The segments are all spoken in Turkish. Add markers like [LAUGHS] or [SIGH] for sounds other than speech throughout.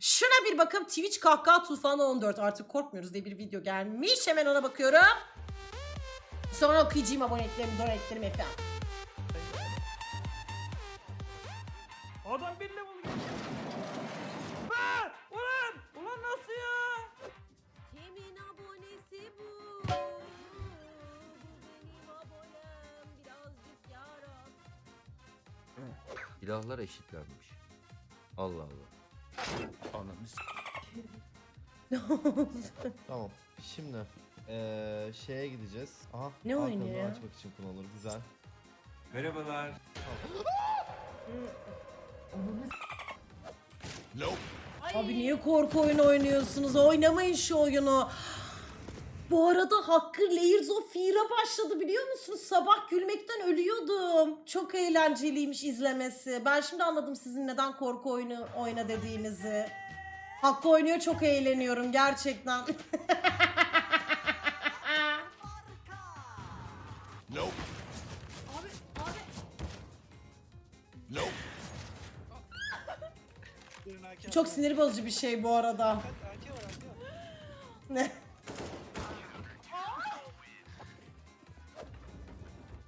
Şuna bir bakın Twitch kahkaha tufanı 14 artık korkmuyoruz diye bir video gelmiş. Hemen ona bakıyorum. Sonra okuyacağım aboneliklerimi, donetlerimi efendim. Adam bir level. Aa! Ulan! Ulan nasıl ya? Kimin abonesi bu? Bu benim abonem birazcık yaram. İlahlar eşitlenmiş. Allah Allah. Ananı s- Ne oldu? Tamam. Şimdi eee şeye gideceğiz. Aha. Ne arkamdan oynuyor ya? açmak için kullanılır. Güzel. Merhabalar. Abi niye korku oyunu oynuyorsunuz? Oynamayın şu oyunu. Bu arada Hakkı Layers of Fear'a başladı biliyor musunuz? Sabah gülmekten ölüyordum. Çok eğlenceliymiş izlemesi. Ben şimdi anladım sizin neden korku oyunu oyna dediğinizi. Hakkı oynuyor çok eğleniyorum gerçekten. [LAUGHS] [LAUGHS] çok sinir bozucu bir şey bu arada. Ne? [LAUGHS]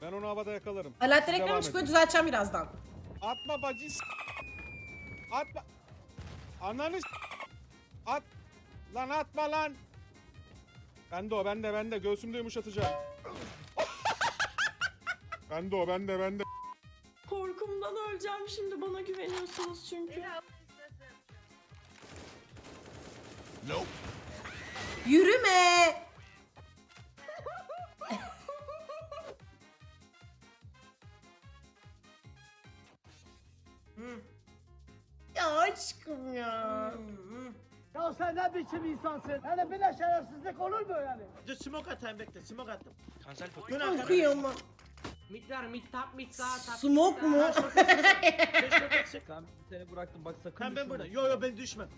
Ben onu havada yakalarım. Alaaddin Devam ekranı çıkıyor edin. düzelteceğim birazdan. Atma bacı s- Atma. Ananı s- At. Lan atma lan. Bende o bende bende. Göğsümde yumuşatacağım. [LAUGHS] bende o bende bende. Korkumdan öleceğim şimdi bana güveniyorsunuz çünkü. Yürüme. Sen ne biçim insansın? Yani böyle şerefsizlik olur mu yani? Dur smoke atayım bekle smoke attım. Cancel for Dön arkana. Okuyamam. Mid var mid tap mid sağ tap. Smoke mu? Beş. [LAUGHS] Tamam seni bıraktım bak sakın. Ben ben düşme. burada. Yo yo ben düşmem.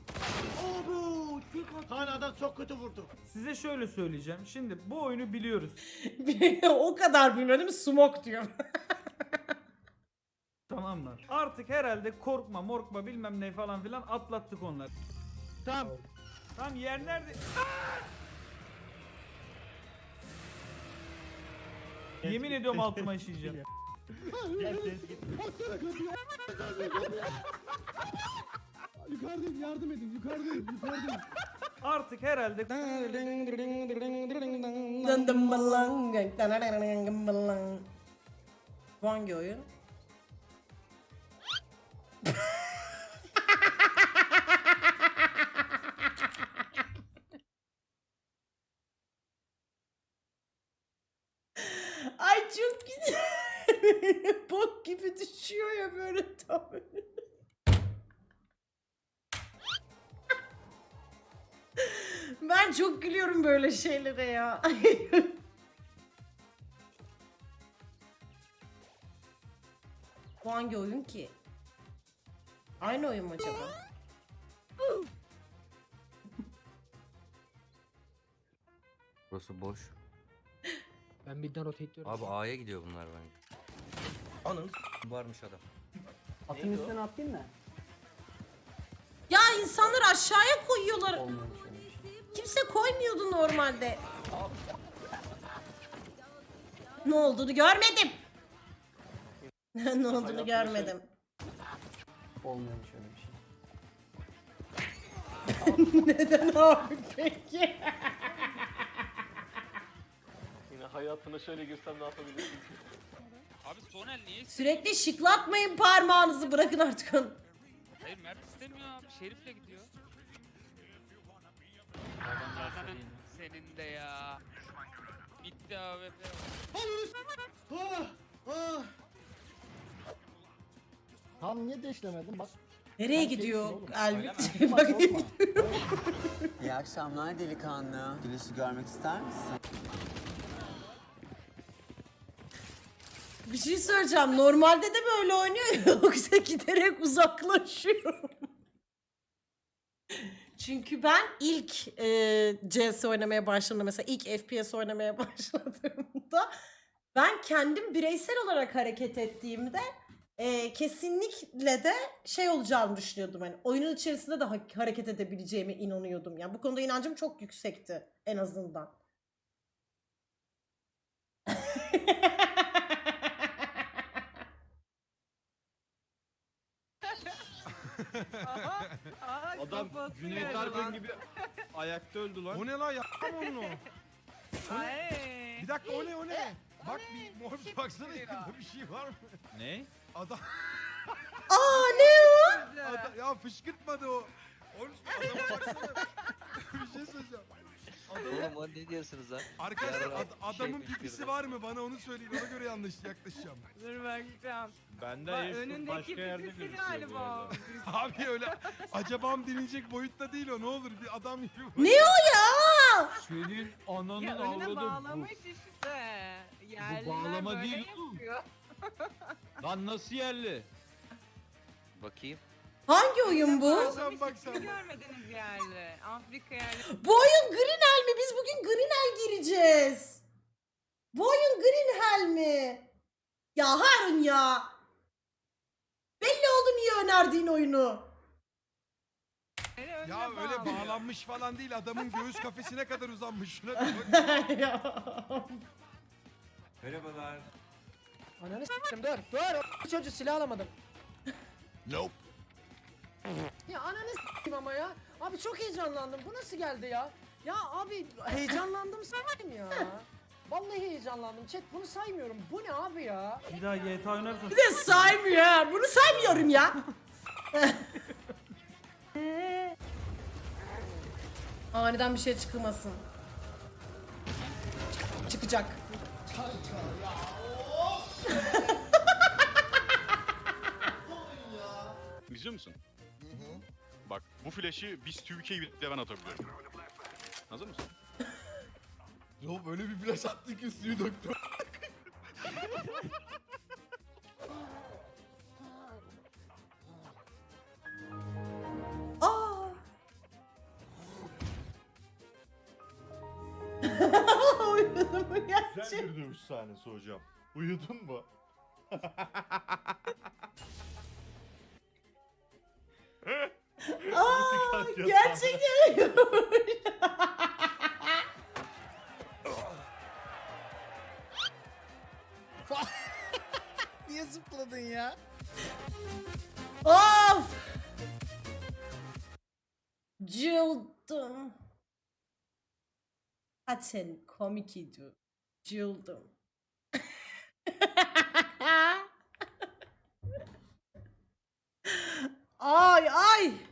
Obo. Kaan adam çok kötü vurdu. Size şöyle söyleyeceğim. Şimdi bu oyunu biliyoruz. [LAUGHS] o kadar bilmiyor değil mi? Smoke diyor. [LAUGHS] Tamam mı? Artık herhalde korkma morkma bilmem ne falan filan atlattık onları. Tamam. Tamam yer nerede? Yemin ediyorum altıma işeyeceğim. Yukarıdayım yardım edin yukarıdayım yukarıdayım. Artık herhalde. Bu hangi oyun? [LAUGHS] Bok gibi düşüyor ya böyle tam. [LAUGHS] Ben çok gülüyorum böyle şeylere ya. [LAUGHS] Bu hangi oyun ki? Aynı oyun mu acaba? Burası boş. Ben midden rotate diyorum. Abi A'ya gidiyor bunlar bence. Ananı s- varmış adam. Atın üstüne atayım mı? Ya insanlar aşağıya koyuyorlar. Şey. Kimse koymuyordu normalde. Ne olduğunu görmedim. [LAUGHS] ne olduğunu görmedim. Olmuyormuş öyle bir şey. [LAUGHS] Neden abi peki? Yine hayatına şöyle girsem ne yapabilirsin? Abi Sonel niye? Sürekli şıklatmayın parmağınızı bırakın artık onu. Hayır Mert istemiyor abi. Şerif'le gidiyor. Senin de ya. Bitti abi. Ah, ah. Tam niye deşlemedin bak. Nereye gidiyor Elbit? [LAUGHS] Bak İyi akşamlar delikanlı. Güneşi görmek ister misin? Bir şey söyleyeceğim. Normalde de böyle oynuyor [LAUGHS] yoksa giderek uzaklaşıyor. Çünkü ben ilk e, CS oynamaya başladığımda mesela ilk FPS oynamaya [LAUGHS] başladığımda ben kendim bireysel olarak hareket ettiğimde e, kesinlikle de şey olacağını düşünüyordum. Hani oyunun içerisinde de ha- hareket edebileceğime inanıyordum. Yani bu konuda inancım çok yüksekti en azından. [LAUGHS] Adam Cüneyt Arkın gibi ayakta öldü lan. O ne lan yapma onu. [LAUGHS] Bir dakika o ne o ne? Bak bir mor baksana yakında bir şey var mı? Ne? Adam, Aa [LAUGHS] ne o? adam ya fışkırtmadı o. Oğlum baksana. [LAUGHS] bir şey söyleyeceğim. Oğlum ne diyorsunuz lan? arkadaşlar Yarın ad- bir adamın şey pipisi var mı? Bana onu söyleyin. Ona göre yanlış yaklaşacağım. Dur bakacağım. Bende Bak, önündeki başka yerde pipisi gözüküyor bu galiba. arada. [LAUGHS] Abi öyle acabam denilecek boyutta değil o. Ne olur bir adam gibi. Ne o ya? Senin ananın Ya önüne avladı bağlamış işte. Yerliler bağlama böyle değil oğlum. yapıyor. bu. Lan nasıl yerli? Bakayım. Hangi oyun bu? Sen bak, sen görmediniz yerli? Afrika yerli. Bu oyun Greenhell mi? Biz bugün Greenhell gireceğiz. Bu oyun Greenhell mi? Ya Harun ya. Belli oldu niye önerdiğin oyunu. Ya öyle bağlanmış falan değil. Adamın göğüs kafesine kadar uzanmış. Şuna bir bak. [LAUGHS] Ya. Ananı s**tim dur dur. O çocuğu silah alamadım. Nope. Ya ananı s**tim ama ya. Abi çok heyecanlandım. Bu nasıl geldi ya? Ya abi heyecanlandım s**tim ya. Vallahi heyecanlandım. Chat bunu saymıyorum. Bu ne abi ya? Bir daha GTA oynarsan Bir de saymıyor. ha. Bunu saymıyorum ya. [LAUGHS] Aniden bir şey çıkmasın. Çıkacak. İzliyor musun? Bak bu flash'i biz Türkiye bile ben atabiliyorum. Hazır mısın? [LAUGHS] Yo böyle bir flash attı ki suyu döktü. Aa. Uyudum mu gerçek? bir dövüş sahnesi hocam. Uyudun mu? [LAUGHS] Aa, gerçekten. [LAUGHS] Niye zıpladın ya? Of! Cıldım. Zaten komik idi. Cıldım. [LAUGHS] ay ay.